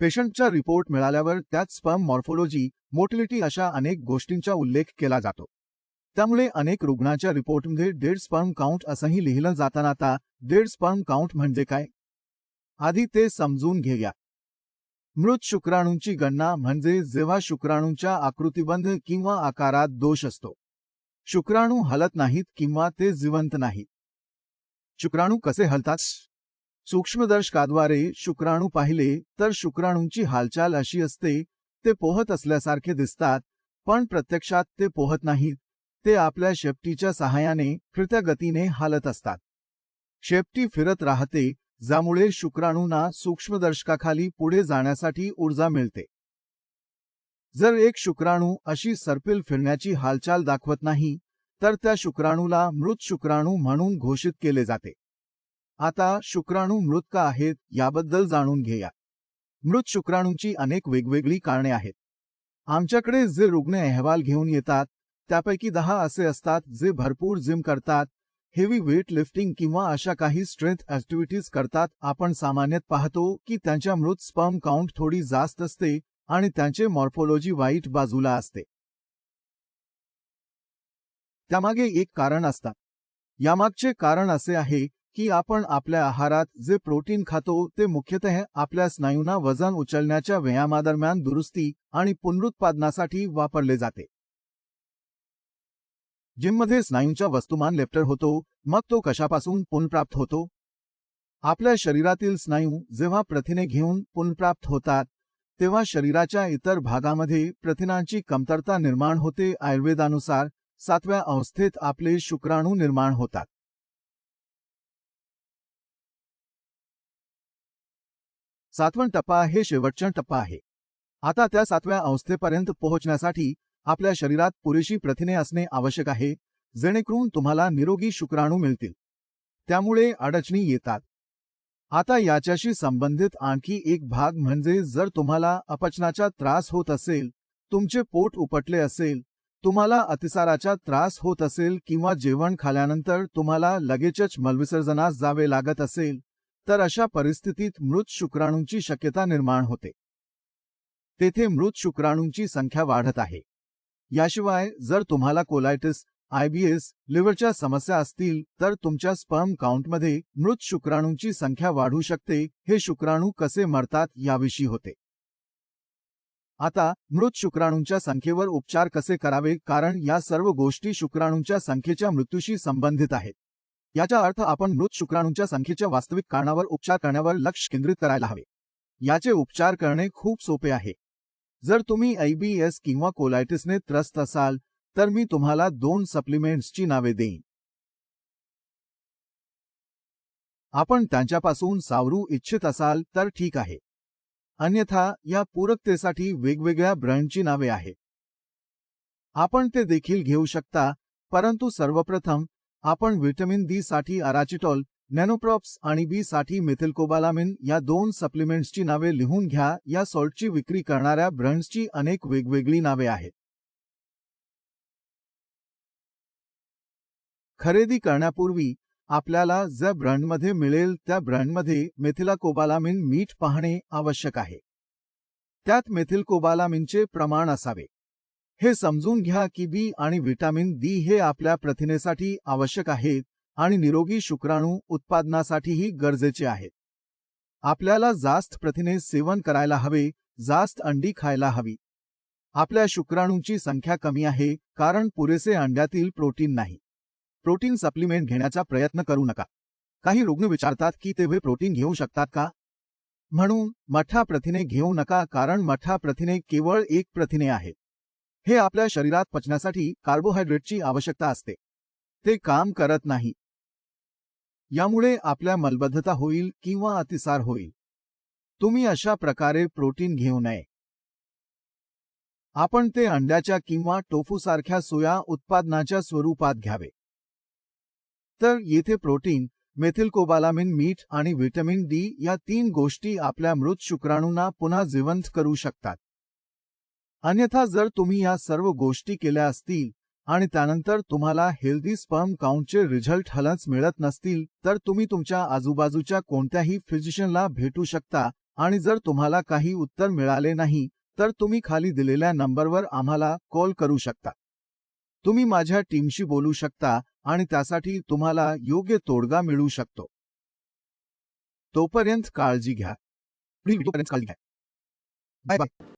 पेशंटचा रिपोर्ट मिळाल्यावर त्यात स्पर्म मॉर्फोलॉजी मोटिलिटी अशा अनेक गोष्टींचा उल्लेख केला जातो. त्यामुळे अनेक रुग्णाच्या रिपोर्टमध्ये डेड स्पर्म काउंट असंही लिहिलं जाताना आता डेड स्पर्म काउंट म्हणजे काय? आधी ते समजून घेऊया. मृत शुक्राणूंची गणना म्हणजे जेव्हा शुक्राणूंच्या आकृतिबंध किंवा आकारात दोष असतो. शुक्राणू हलत नाहीत किंवा ते जिवंत नाहीत. शुक्राणू कसे हलतात? सूक्ष्मदर्शकाद्वारे शुक्राणू पाहिले तर शुक्राणूंची हालचाल अशी असते ते पोहत असल्यासारखे दिसतात पण प्रत्यक्षात ते पोहत नाहीत ते आपल्या शेपटीच्या सहाय्याने फिरत्या गतीने हालत असतात. शेपटी फिरत राहते ज्यामुळे शुक्राणूंना सूक्ष्मदर्शकाखाली पुढे जाण्यासाठी ऊर्जा मिळते. जर एक शुक्राणू अशी सर्पिल फिरण्याची हालचाल दाखवत नाही तर त्या शुक्राणूला मृत शुक्राणू म्हणून घोषित केले जाते. आता शुक्राणू मृत का आहेत याबद्दल जाणून घेऊया मृत शुक्राणूंची अनेक वेगवेगळी कारणे आहेत. आमच्याकडे जे रुग्ण अहवाल घेऊन येतात त्यापैकी दहा असे असतात जे भरपूर जिम करतात हेवी वेट लिफ्टिंग किंवा अशा काही स्ट्रेंथ ऍक्टिव्हिटीज करतात. आपण सामान्यतः पाहतो की त्यांच्या मृत स्पर्म काउंट थोडी जास्त असते आणि त्यांचे मॉर्फोलॉजी वाईट बाजूला असते. त्यामागे एक कारण असतात. यामागचे कारण असे आहे की आपण आपल्या आहारात जे प्रोटीन खातो ते मुख्यतः आपल्या स्नायूंना वजन उचलण्याच्या व्यायामादरम्यान दुरुस्ती आणि पुनरुत्पादनासाठी वापरले जाते. जिममध्ये स्नायूंच्या वस्तुमान लेप्टर होतो मग तो कशापासून पुनप्राप्त होतो? आपल्या शरीरातील स्नायू जेव्हा प्रथिने घेऊन पुनप्राप्त होतात तेव्हा शरीराच्या इतर भागामध्ये प्रथिनांची कमतरता निर्माण होते. आयुर्वेदानुसार सातव्या अवस्थेत आपले शुक्राणू निर्माण होतात. सातवण टप्पा हे शेवटचा टप्पा आहे. आता त्या सातव्या अवस्थेपर्यंत पोहोचण्यासाठी आपल्या शरीरात पुरेशी प्रथिने असणे आवश्यक आहे जेणेकरून तुम्हाला निरोगी शुक्राणू मिळतील. त्यामुळे अडचणी येतात. आता याच्याशी संबंधित आणखी एक भाग म्हणजे जर तुम्हाला अपचनाचा त्रास होत असेल तुमचे पोट उपटले असेल तुम्हाला अतिसाराचा त्रास होत असेल किंवा जेवण खाल्यानंतर तुम्हाला लगेचच मलविसर्जनास जावे लागत असेल तर अशा परिस्थितीत मृत शुक्राणूंची शक्यता निर्माण होते. तेथे मृत शुक्राणूंची संख्या वाढत आहे. याशिवाय जर तुम्हाला कोलायटिस आयबीएस लिव्हरच्या समस्या असतील तर तुमच्या स्पर्म काउंटमध्ये मृत शुक्राणूंची संख्या वाढू शकते हे शुक्राणू कसे मरतात याविषयी होते. आता मृत शुक्राणूंच्या संख्येवर उपचार कसे करावे कारण या सर्व गोष्टी शुक्राणूंच्या संख्येच्या मृत्यूशी संबंधित आहेत. याचा अर्थ आपण मृत शुक्राणूंच्या संख्येच्या वास्तविक कारणावर उपचार करण्यावर लक्ष केंद्रित करायला हवे. याचे उपचार करणे खूप सोपे आहे. जर तुम्ही आयबीएस किंवा कोलायटिसने त्रस्त असाल तर मी तुम्हाला दोन सप्लिमेंट्सची नावे देईन. आपण त्यांच्यापासून सावरू इच्छित असाल तर ठीक आहे. अन्यथा या पूरकतेसाठी वेगवेगळ्या ब्रँडची नावे आहेत. आपण ते देखील घेऊ शकता परंतु सर्वप्रथम आपण व्हिटॅमिन डी साठी अराचिटॉल नॅनोप्रॉप्स आणि बी साठी मिथिलकोबालामिन या दोन सप्लिमेंट्सची नावे लिहून घ्या. या सॉल्टची विक्री करणाऱ्या ब्रँड्सची अनेक वेगवेगळी नावे आहेत. खरेदी करण्यापूर्वी आपल्याला ज्या ब्रँडमध्ये मिळेल त्या ब्रँडमध्ये मेथिलाकोबालामिन मीठ पाहणे आवश्यक आहे. त्यात मेथिलकोबालामिनचे प्रमाण असावे. हे समजून घ्या की बी आणि व्हिटॅमिन डी हे आपल्या प्रथिनेसाठी आवश्यक आहेत आणि निरोगी शुक्राणू उत्पादनासाठीही गरजेचे आहेत. आपल्याला जास्त प्रथिने सेवन करायला हवे जास्त अंडी खायला हवी. आपल्या शुक्राणूंची संख्या कमी आहे कारण पुरेसे अंड्यातील प्रोटीन नाही. प्रोटीन सप्लिमेंट घेण्याचा प्रयत्न करू नका. काही रुग्ण विचारतात की ते प्रोटीन घेऊ शकतात का? म्हणून मठा प्रथिने घेऊ नका कारण मठा प्रथिने केवळ एक प्रथिने आहेत हे आपल्या शरीरात पचण्यासाठी कार्बोहायड्रेटची आवश्यकता असते. ते काम करत नाही. यामुळे आपल्या मलबद्धता होईल किंवा अतिसार होईल. तुम्ही अशा प्रकारे प्रोटीन घेऊ नये. आपण ते अंड्याच्या किंवा टोफूसारख्या सोया उत्पादनाच्या स्वरूपात घ्यावे. तर येथे प्रोटीन मेथिलकोबालामिन मीठ आणि व्हिटॅमिन डी या तीन गोष्टी आपल्या मृत शुक्राणूंना पुन्हा जिवंत करू शकतात. अन्यथा जर तुम्ही या सर्व गोष्टी केल्या असतील आणि त्यानंतर तुम्हाला हेल्दी स्पर्म काउंटचे रिझल्ट हलच मिळत नसतील तर तुम्ही तुमच्या आजूबाजूच्या कोणत्याही फिजिशियनला भेटू शकता आणि जर तुम्हाला काही उत्तर मिळाले नाही तर तुम्ही खाली दिलेल्या नंबरवर आम्हाला कॉल करू शकता. तुम्ही माझ्या टीमशी बोलू शकता आणि त्यासाठी तुम्हाला योग्य तोडगा मिळू शकतो. तोपर्यंत काळजी घ्या. काळजी घ्या बाय बाय